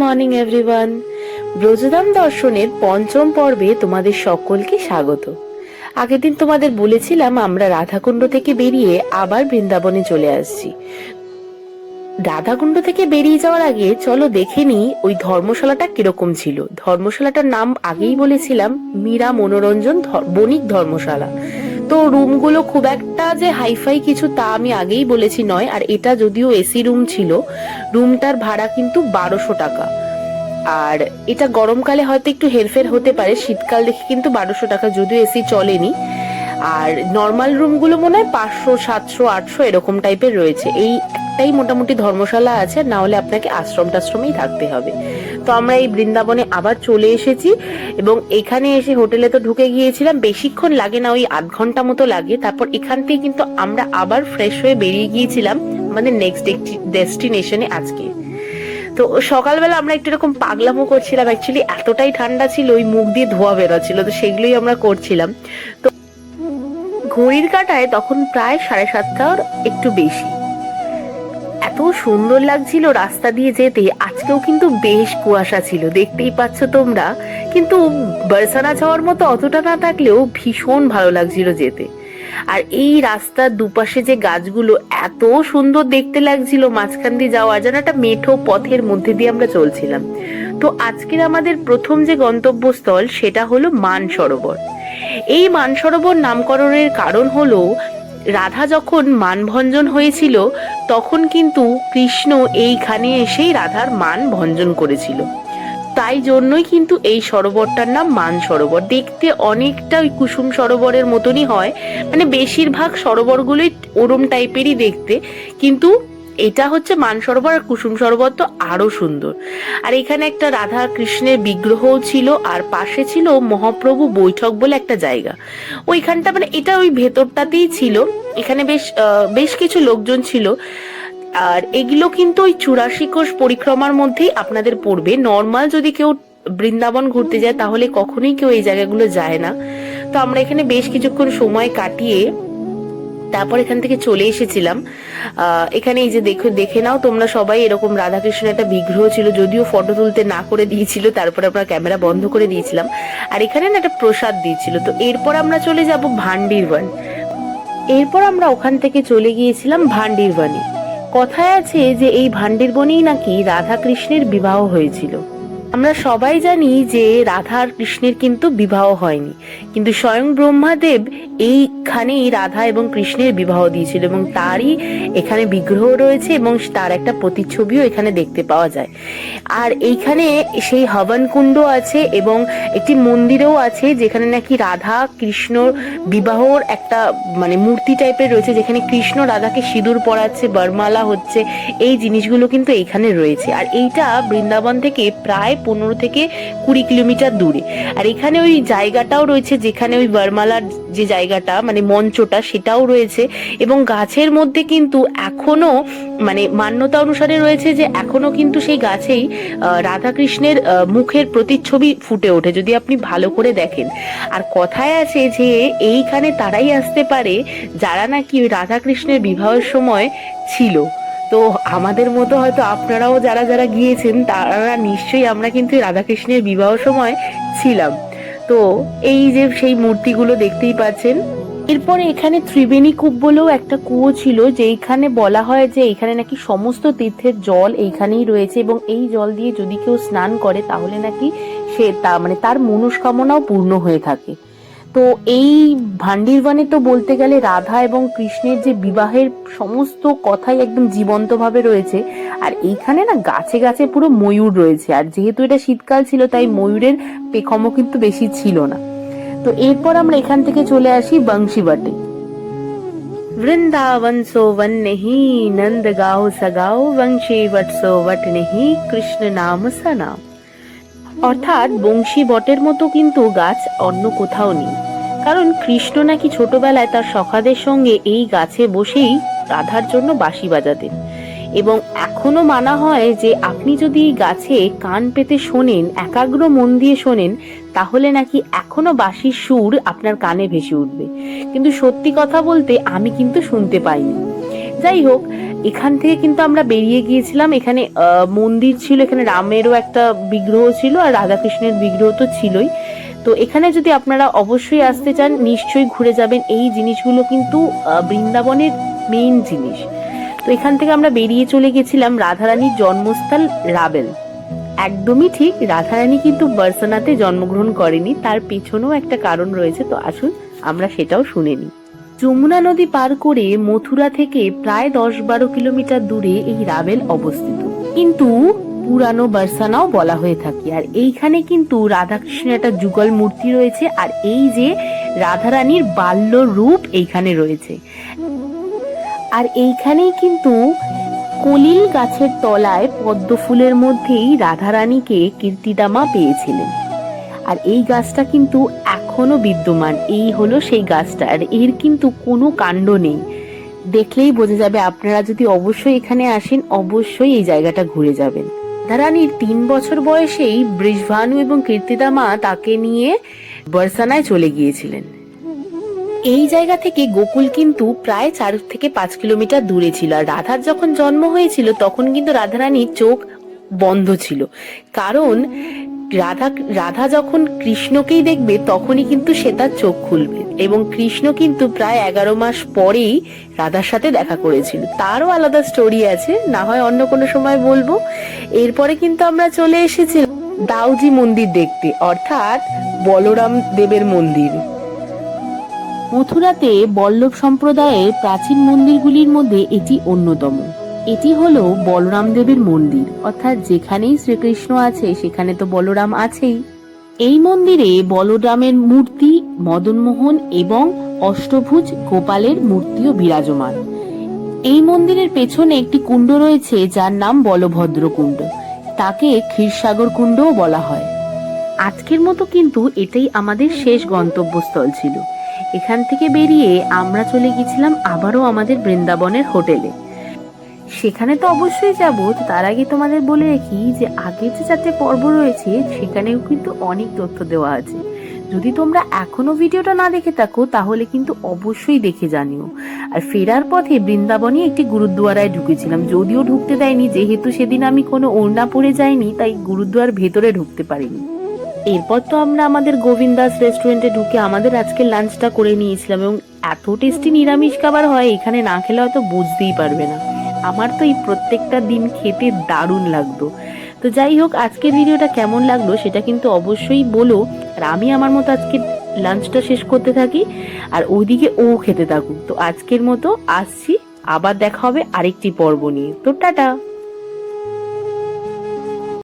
Morning everyone Brajdham দর্শনের পঞ্চম পর্বে তোমাদের সকলকে স্বাগত। আগের দিন তোমাদের বলেছিলাম আমরা রাধাকুণ্ড থেকে বেরিয়ে আবার বৃন্দাবনে চলে আসছি। রাধাকুণ্ড থেকে বেরিয়ে যাওয়ার আগে চলো দেখে নিই ওই ধর্মশালাটা কীরকম ছিল। ধর্মশালাটার নাম আগেই বলেছিলাম মীরা মনোরঞ্জন বণিক ধর্মশালা। তো রুমগুলো খুব একটা যে হাইফাই কিছু তা আমি আগেই বলেছি নয়, আর এটা যদিও এসি রুম ছিল, রুমটার ভাড়া কিন্তু বারোশো টাকা। আর এটা গরমকালে হয়তো একটু হেরফের হতে পারে, শীতকাল দেখে কিন্তু বারোশো টাকা, যদিও এসি চলেনি। আর নর্মাল রুমগুলো মনে হয় পাঁচশো, সাতশো, আটশো এরকম টাইপের রয়েছে। এই একটাই মোটামুটি ধর্মশালা আছে না হলে আপনাকে আশ্রম টাশ্রমেই থাকতে হবে। তো আমরা এই বৃন্দাবনে আবার চলে এসেছি এবং এখানে এসে হোটেলে তো ঢুকে গিয়েছিলাম। বেশিক্ষণ লাগে না, ওই আধ ঘণ্টা মতো লাগে। তারপর এখান থেকে কিন্তু আমরা আবার ফ্রেশ হয়ে বেরিয়ে গিয়েছিলাম আমাদের নেক্সট ডেস্টিনেশনে আজকে। তো সকালবেলা আমরা একটু এরকম পাগলামো করছিলাম। অ্যাকচুয়ালি এতটাই ঠান্ডা ছিল, ওই মুখ দিয়ে ধোয়া বেরোচ্ছিল, তো সেগুলোই আমরা করছিলাম। তো ঘড়ির কাটায় তখন প্রায় সাড়ে সাতটার একটু বেশি। এত সুন্দর লাগছিল রাস্তা দিয়ে যেতে। আজকেও কিন্তু বেশ কুয়াশা ছিল, দেখতেই পাচ্ছ তোমরা। কিন্তু বারসানা যাওয়ার মতো অতটা না থাকলেও ভীষণ ভালো লাগছিল যেতে। আর এই রাস্তার দুপাশে যে গাছগুলো এত সুন্দর দেখতে লাগছিল, মাঝখান দিয়ে যাওয়া যেন একটা মেঠো পথের মধ্যে দিয়ে আমরা চলছিলাম। তো আজকের আমাদের প্রথম যে গন্তব্যস্থল, সেটা হলো মান সরোবর এই মান সরোবর নামকরণের কারণ হলো, রাধা যখন মানভঞ্জন হয়েছিল তখন কিন্তু কৃষ্ণ এইখানে এসেই রাধার মান ভঞ্জন করেছিল। তাই জন্যই কিন্তু এই সরোবরটার নাম মান সরোবর। দেখতে অনেকটা ওই কুসুম সরোবরের মতনই হয়। মানে বেশিরভাগ সরোবরগুলোই ওরম টাইপেরই দেখতে। কিন্তু এটা হচ্ছে মান সরোবর আর কুসুম সরোবর তো আরও সুন্দর। আর এখানে একটা রাধা কৃষ্ণের বিগ্রহও ছিল, আর পাশে ছিল মহাপ্রভু বৈঠক বলে একটা জায়গা। ওইখানটা মানে এটা ওই ভেতরটাতেই ছিল। এখানে বেশ বেশ কিছু লোকজন ছিল। আর এগুলো কিন্তু ওই চুরাশি কোষ পরিক্রমার মধ্যেই আপনাদের পড়বে। নর্মাল যদি কেউ বৃন্দাবন ঘুরতে যায়, তাহলে কখনোই কেউ এই জায়গাগুলো যায় না। তো আমরা এখানে বেশ কিছুক্ষণ সময় কাটিয়ে তারপর এখান থেকে চলে এসেছিলাম। এখানে এই যে দেখো, দেখে নাও তোমরা সবাই এরকম রাধাকৃষ্ণের একটা বিগ্রহ ছিল, যদিও ফটো তুলতে না করে দিয়েছিল, তারপরে আমরা ক্যামেরা বন্ধ করে দিয়েছিলাম। আর এখানে না একটা প্রসাদ দিয়েছিল। তো এরপর আমরা চলে যাব ভান্ডিরবান। এরপর আমরা ওখান থেকে চলে গিয়েছিলাম ভান্ডিরবানে। কথায় আছে যে এই ভান্ডিরবনেই নাকি রাধা কৃষ্ণের বিবাহ হয়েছিল। আমরা সবাই জানি যে রাধা আর কৃষ্ণের কিন্তু বিবাহ হয়নি। কিন্তু স্বয়ং ব্রহ্মাদেব এইখানেই রাধা এবং কৃষ্ণের বিবাহ দিয়েছিল এবং তারই এখানে বিগ্রহ রয়েছে এবং তার একটা প্রতিচ্ছবিও এখানে দেখতে পাওয়া যায়। আর এইখানে সেই হবন কুণ্ড আছে এবং একটি মন্দিরও আছে যেখানে নাকি রাধা কৃষ্ণর বিবাহর একটা মানে মূর্তি টাইপের রয়েছে যেখানে কৃষ্ণ রাধাকে সিঁদুর পরাচ্ছে, বরমালা হচ্ছে, এই জিনিসগুলো কিন্তু এইখানে রয়েছে। আর এইটা বৃন্দাবন থেকে প্রায় পনেরো থেকে কুড়ি কিলোমিটার দূরে। আর এখানে ওই জায়গাটাও রয়েছে যেখানে ওই বরমালার যে জায়গাটা মানে মঞ্চটা, সেটাও রয়েছে। এবং গাছের মধ্যে কিন্তু এখনও মানে মান্যতা অনুসারে রয়েছে যে এখনও কিন্তু সেই গাছেই রাধাকৃষ্ণের মুখের প্রতিচ্ছবি ফুটে ওঠে, যদি আপনি ভালো করে দেখেন। আর কথায় আছে যে এইখানে তারাই আসতে পারে যারা নাকি রাধাকৃষ্ণের বিবাহের সময় ছিল। তো আমাদের মতো হয়তো আপনারাও যারা যারা গিয়েছেন, তারা নিশ্চয়ই আমরা কিন্তু রাধাকৃষ্ণের বিবাহ সময় ছিলাম। তো এই যে সেই মূর্তিগুলো দেখতেই পাচ্ছেন। এরপরে এখানে ত্রিবেণী কূপ বলেও একটা কুয়ো ছিল, যেইখানে বলা হয় যে এখানে নাকি সমস্ত তীর্থের জল এইখানেই রয়েছে এবং এই জল দিয়ে যদি কেউ স্নান করে, তাহলে নাকি সে তা মানে তার মনস্কামনাও পূর্ণ হয়ে থাকে। তো এই ভান্ডিরবানে তো বলতে গেলে রাধা এবং কৃষ্ণের যে বিবাহের সমস্ত কথাই একদম জীবন্তভাবে রয়েছে আর এইখানে না গাছে গাছে পুরো ময়ূর রয়েছে আর যেহেতু এটা শীতকাল ছিল তাই ময়ূরের পেখমও কিন্তু বেশি ছিল না তো এরপর আমরা এখান থেকে চলে আসি বংশীবাটে वृंदावन सो वन नहीं नंद गाओ सगाओ वंशी वट सो वट नहीं কৃষ্ণ নাম সনাম অর্থাৎ বংশী বটের মতো কিন্তু গাছ অন্য কোথাও নেই কারণ কৃষ্ণ নাকি ছোটবেলায় তার সখাদের সঙ্গে এই গাছে বসেই রাধার জন্য বাঁশি বাজাতেন। এবং এখনও মানা হয় যে আপনি যদি এই গাছে কান পেতে শোনেন, একাগ্র মন দিয়ে শোনেন, তাহলে নাকি এখনও বাঁশির সুর আপনার কানে ভেসে উঠবে। কিন্তু সত্যি কথা বলতে আমি কিন্তু শুনতে পাইনি। যাই হোক, এখান থেকে কিন্তু আমরা বেরিয়ে গিয়েছিলাম। এখানে মন্দির ছিল, এখানে রামেরও একটা বিগ্রহ ছিল আর রাধাকৃষ্ণের বিগ্রহ তো ছিলই। তো এখানে যদি আপনারা অবশ্যই আসতে চান, নিশ্চয়ই ঘুরে যাবেন। এই জিনিসগুলো কিন্তু বৃন্দাবনের মেইন জিনিস। তো এখান থেকে আমরা বেরিয়ে চলে গেছিলাম রাধারানীর জন্মস্থল রাবেল। একদমই ঠিক, রাধারানী কিন্তু বার্সানাতে জন্মগ্রহণ করেনি। তার পেছনেও একটা কারণ রয়েছে, তো আসুন আমরা সেটাও শুনে নিই। যমুনা নদী পার করে মথুরা থেকে প্রায় দশ বারো কিলোমিটার দূরে এই রাবেল অবস্থিত। কিন্তু পুরানো বার্সানাও বলা হয়ে থাকে। আর এইখানে কিন্তু রাধাকৃষ্ণের একটা যুগল মূর্তি রয়েছে, আর এই যে রাধারানীর বাল্য রূপ এইখানে রয়েছে। আর এইখানেই কিন্তু কলিল গাছের তলায় পদ্ম ফুলের মধ্যেই রাধারানীকে কীর্তিদামা পেয়েছিলেন। আর এই গাছটা কিন্তু এখনও বিদ্যমান, এই হলো সেই গাছটা। আর এর কিন্তু কোনো কাণ্ড নেই। দেখলেই বোঝা যাবে, আপনারা যদি অবশ্যই এখানে আসেন, অবশ্যই এই জায়গাটা ঘুরে যাবেন। রাধারানীর তিন বছর বয়সেই ব্রিজভানু এবং কীর্তিদামা তাকে নিয়ে বর্ষানায় চলে গিয়েছিলেন। এই জায়গা থেকে গোকুল কিন্তু প্রায় চার থেকে পাঁচ কিলোমিটার দূরে ছিল আর রাধার যখন জন্ম হয়েছিল তখন কিন্তু রাধারানীর চোখ বন্ধ ছিল। কারণ রাধা রাধা যখন কৃষ্ণকেই দেখবে, তখনই কিন্তু সে তার চোখ খুলবে। এবং কৃষ্ণ কিন্তু প্রায় এগারো মাস পরেই রাধার সাথে দেখা করেছিল। তারও আলাদা স্টোরি আছে, না হয় অন্য কোনো সময় বলব। এরপরে কিন্তু আমরা চলে এসেছি দাউজি মন্দির দেখতে, অর্থাৎ বলরাম দেবের মন্দির। মথুরাতে বল্লভ সম্প্রদায়ের প্রাচীন মন্দিরগুলির মধ্যে এটি অন্যতম। এটি হলো বলরাম দেবের মন্দির। অর্থাৎ যেখানেই শ্রীকৃষ্ণ আছে, সেখানে তো বলরাম আছেই। এই মন্দিরে বলরামের মূর্তি, মদনমোহন এবং অষ্টভুজ গোপালের মূর্তিও বিরাজমান। এই মন্দিরের পেছনে একটি কুণ্ড রয়েছে, যার নাম বলভদ্র কুণ্ড তাকে ক্ষীরসাগর কুণ্ডও বলা হয়। আজকের মতো কিন্তু এটাই আমাদের শেষ গন্তব্যস্থল ছিল। এখান থেকে বেরিয়ে আমরা চলে গেছিলাম আবারও আমাদের বৃন্দাবনের হোটেলে। সেখানে তো অবশ্যই যাব তার আগে তোমাদের বলে রাখি যে আগের যে চারটে পর্ব রয়েছে, সেখানেও কিন্তু অনেক তথ্য দেওয়া আছে। যদি তোমরা এখনও ভিডিওটা না দেখে থাকো, তাহলে কিন্তু অবশ্যই দেখে জানিও। আর ফেরার পথে বৃন্দাবনে একটি গুরুদ্বারায় ঢুকেছিলাম, যদিও ঢুকতে দেয়নি, যেহেতু সেদিন আমি কোনো ওড়না পরে যাইনি, তাই গুরুদ্বার ভেতরে ঢুকতে পারিনি। এরপর তো আমরা আমাদের গোবিন্দাস রেস্টুরেন্টে ঢুকে আমাদের আজকের লাঞ্চটা করে নিয়েছিলাম, এবং এত টেস্টি নিরামিষ খাবার হয়, এখানে না খেলে হয়তো বুঝতেই পারবে না। আমার তো এই প্রত্যেকটা দিন খেতে দারুণ লাগতো। তো যাই হোক, আজকের ভিডিওটা কেমন লাগল সেটা কিন্তু অবশ্যই বলো। আর আমি আমার মতো আজকে লাঞ্চটা শেষ করতে থাকি, আর ওইদিকে ও খেতে থাকুক। তো আজকের মতো আসছি, আবার দেখা হবে আরেকটি পর্ব নিয়ে। তো টাটা!